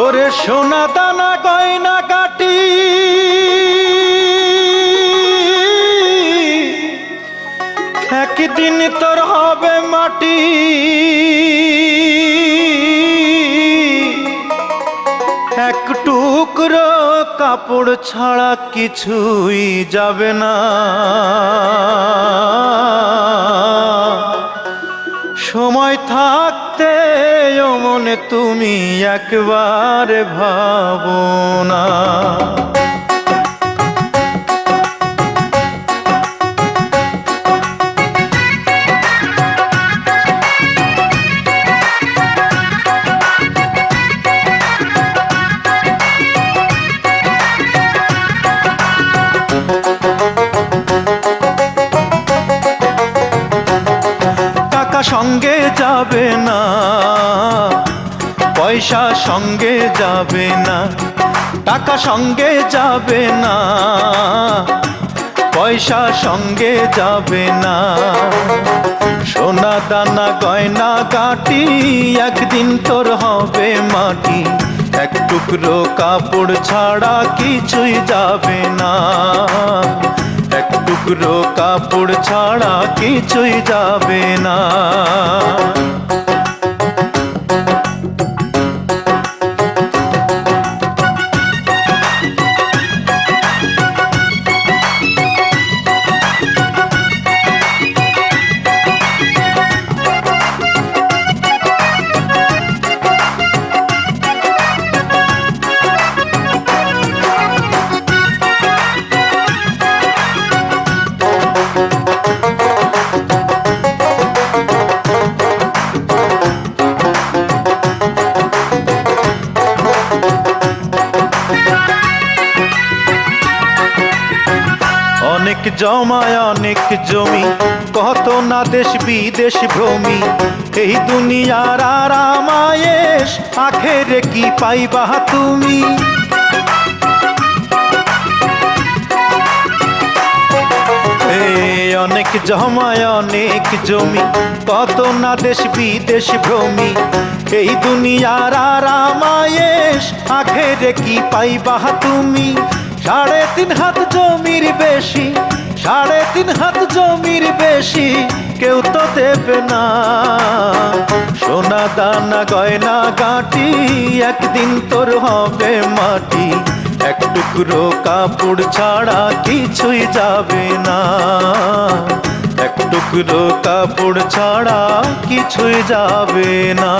ওরে সোনা দানা গয়না কাটি। একদিন তোর হবে মাটি। এক টুকরো কাপড় ছাড়া কিছুই যাবে না। সময় থাকতে মনে তুমি একবার ভাবো না। সঙ্গে যাবে না। পয়সা সঙ্গে যাবে না, টাকা সঙ্গে যাবে না, পয়সা সঙ্গে যাবে না। সোনা দানা গয়না কাটি, একদিন তোর হবে মাটি। এক টুকরো কাপড় ছাড়া কিছুই যাবে না। এক টুকরো কাপড় ছাড়া কিছুই যাবে না। অনেক জমায়, অনেক জমি। কত না দেশ বিদেশ ভ্রমি। এই দুনিয়ার আরামায়েশ আখেরে কি পাইবা তুমি? অনেক জমায়, অনেক জমি। কত না দেশ বিদেশ ভ্রমি। এই দুনিয়ার আরামায়েশ আখেরে কি পাইবা তুমি? সাড়ে তিন হাত জমির বেশি, সাড়ে তিন হাত জমির বেশি, কেউ তো দেবে না। সোনা দানা গয়না গাঁটি, একদিন তোর হবে মাটি, এক টুকরো কাপড় ছাড়া কিছুই যাবে না। এক টুকরো কাপড় ছাড়া কিছুই যাবে না।